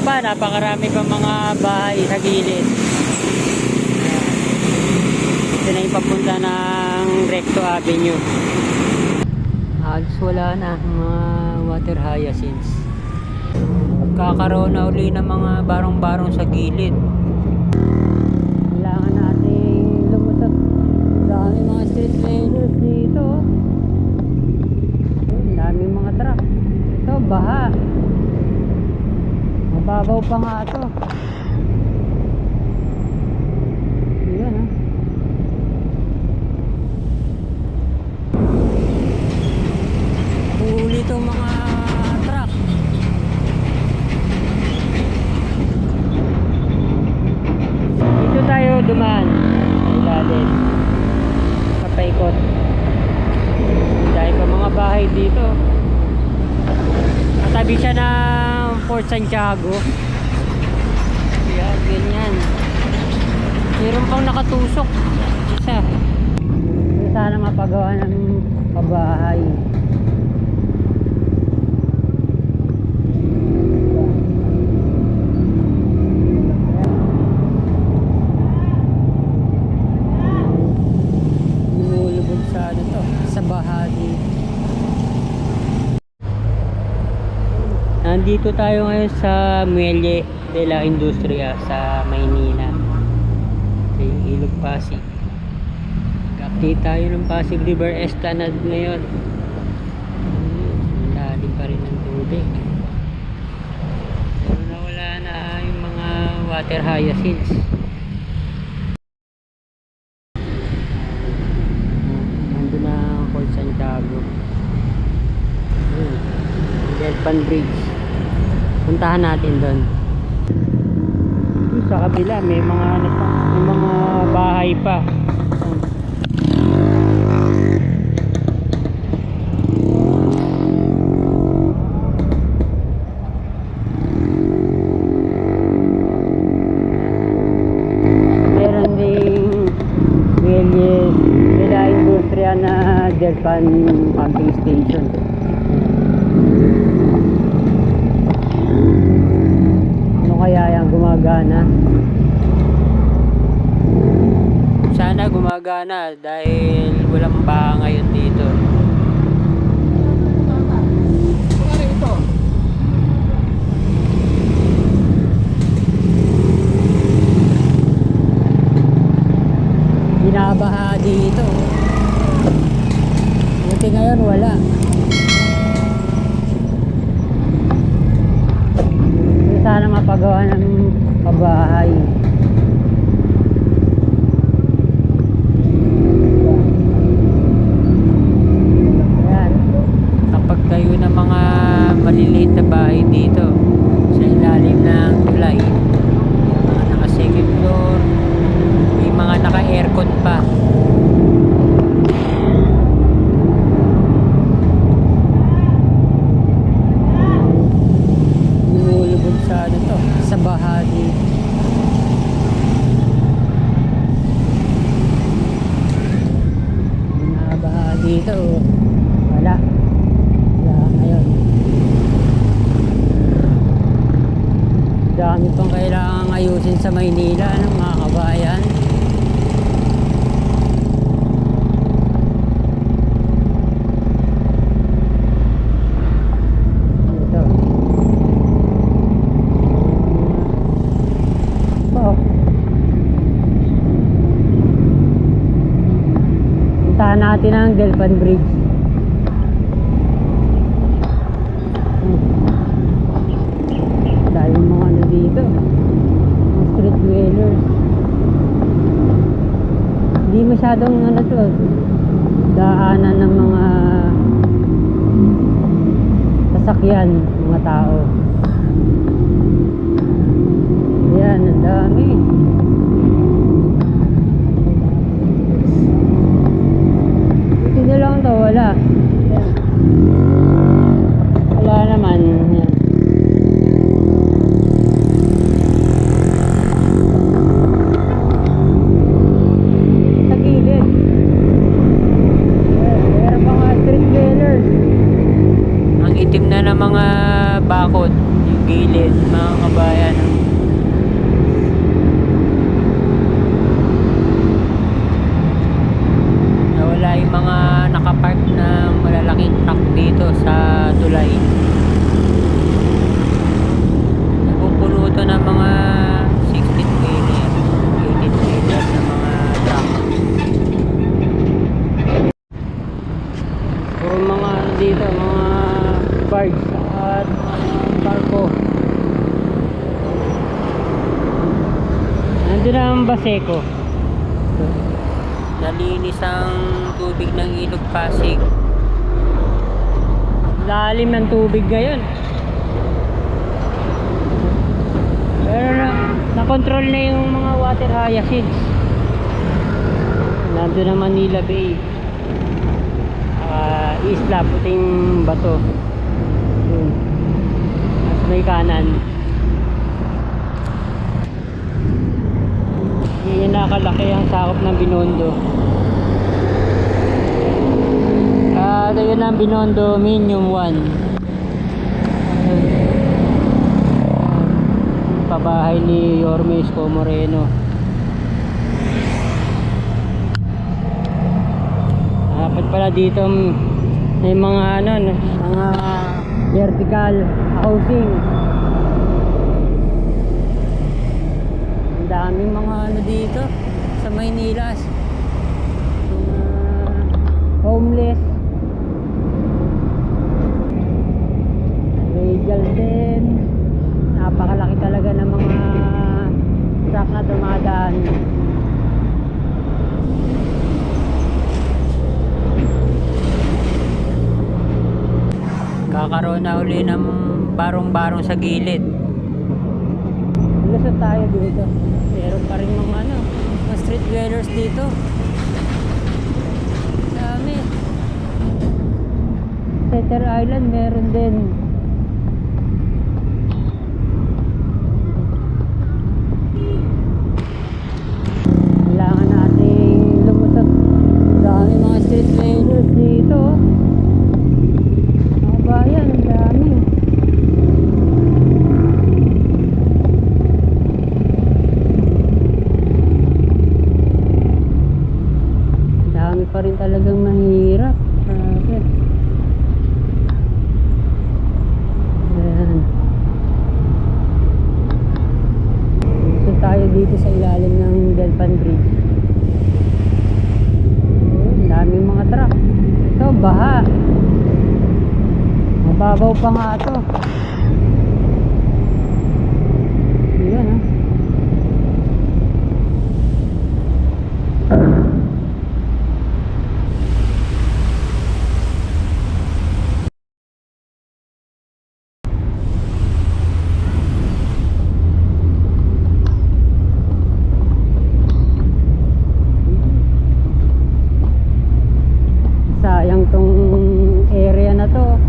pa, napakarami pa mga bahay sa gilid. Ito na yung papunta ng Recto Avenue. Halos wala na mga water hyacinths. Kakaroon na uli ng mga barong-barong sa gilid. Mababaw pa nga ito. Ayan ah. Huli itong mga truck. Dito tayo dumaan. Ilalim. Kapaikot. Dahil pa mga bahay dito. Katabi siya ng Fort Santiago. Yan, ganyan. Meron pang nakatusok. Isa. Hindi sana mapagawa ng pabahay. Lumulubog sa ano to, sa bahagi. Nandito tayo ngayon sa Muelle de la Industria sa Maynila. Sa yung Ilog Pasig. Update tayo ng Pasig River Esplanade ngayon. Lalim pa rin ng tubig. Pero nawala na yung mga water hyacinths. Nandun na ang Fort Santiago. Delpan Bridge. Puntahan natin doon. Sa kabila may mga ano pa, may mga bahay pa. Meron ding Willis nila industriya na Delpan pumping station. Ano kaya yung gumagana? Sana gumagana dahil walang baha ngayon dito. Binabaha dito. Buti ngayon wala. Sana mapagawa ng pabahay. Ayan. Kapag kayo ng mga maliliit na bahay dito sa ilalim ng tulay, may mga naka second floor, may mga naka aircon pa. Lumulubog sa ano to, sa bahagi. Nabaha dito. Wala. Wala ngayon. Dami pang kailangan ayusin sa Maynila ng mga kabayan. Ito. Oh. Ang Delpan Bridge. Dahil mga ano dito. Street dwellers. Hindi masyadong ano to. Daanan ng mga sasakyan, mga tao. Yan, ang dami. itim na ng mga bakod, yung gilid, mga kabayan. Baseco. Nalinis ang tubig ng ilog Pasig. Lalim ng tubig ngayon. Pero na, na-control na yung mga water hyacinths. Nandun ang Manila Bay. Ah, isla, puting bato. Yun. At may kanan. Yan nakalaki ang sakop ng Binondo. Ah, uh, yun ang Binondo Minium 1. Ayun. Pabahay ni Yorme Isko Moreno. Dapat pala dito may mga ano, no, mga vertical housing. Daming mga dito sa Maynila. Homeless. Radial din. Napakalaki talaga ng mga truck na dumadaan. Kakaroon na uli ng barong-barong sa gilid. Lusot tayo dito. Meron pa rin mga ano, mga street dwellers dito. Dami. Setter Island meron din. Pa rin talagang mahirap. Grabe. Ayan. Gusto tayo dito sa ilalim ng Delpan Bridge. Ayun, daming mga truck. Ito, baha. Mababaw pa nga ito. Ayan ah. Sayang tong area na to.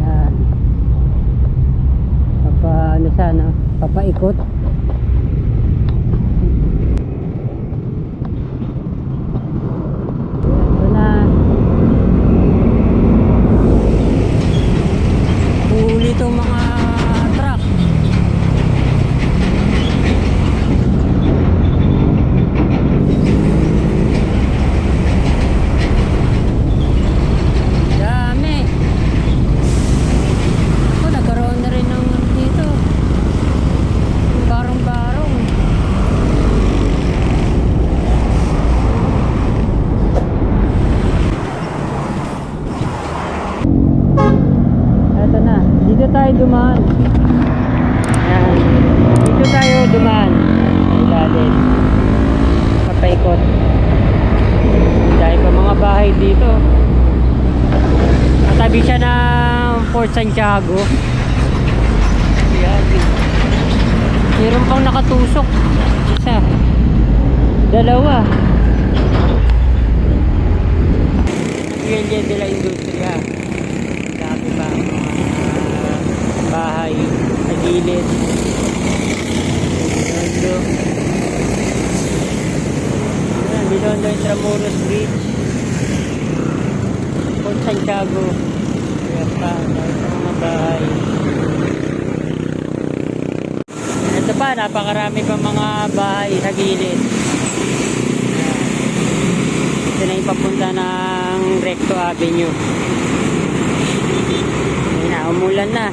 Yan. Papa, ano sana, papaikot. Ito na. Huli itong mga truck. Dami. Ako, nagkaroon na rin ng ano dito. Barong-barong. Eto na, dito tayo dumaan. Yan. Dito tayo dumaan. Ilalim. Papaikot. Dahil pa mga bahay dito. Katabi siya ng Fort Santiago. Yan. Meron pang nakatusok. Isa. Dalawa. Pienye de la Industria. Dami pa mga bahay sa gilid. Medyo Tondo Intramuros Bridge. Port Santiago. Sa mga bahay. Ito pa, napakarami pa mga bahay sa gilid. Ito na yung papunta ng Recto Avenue. Ayun na, umulan na.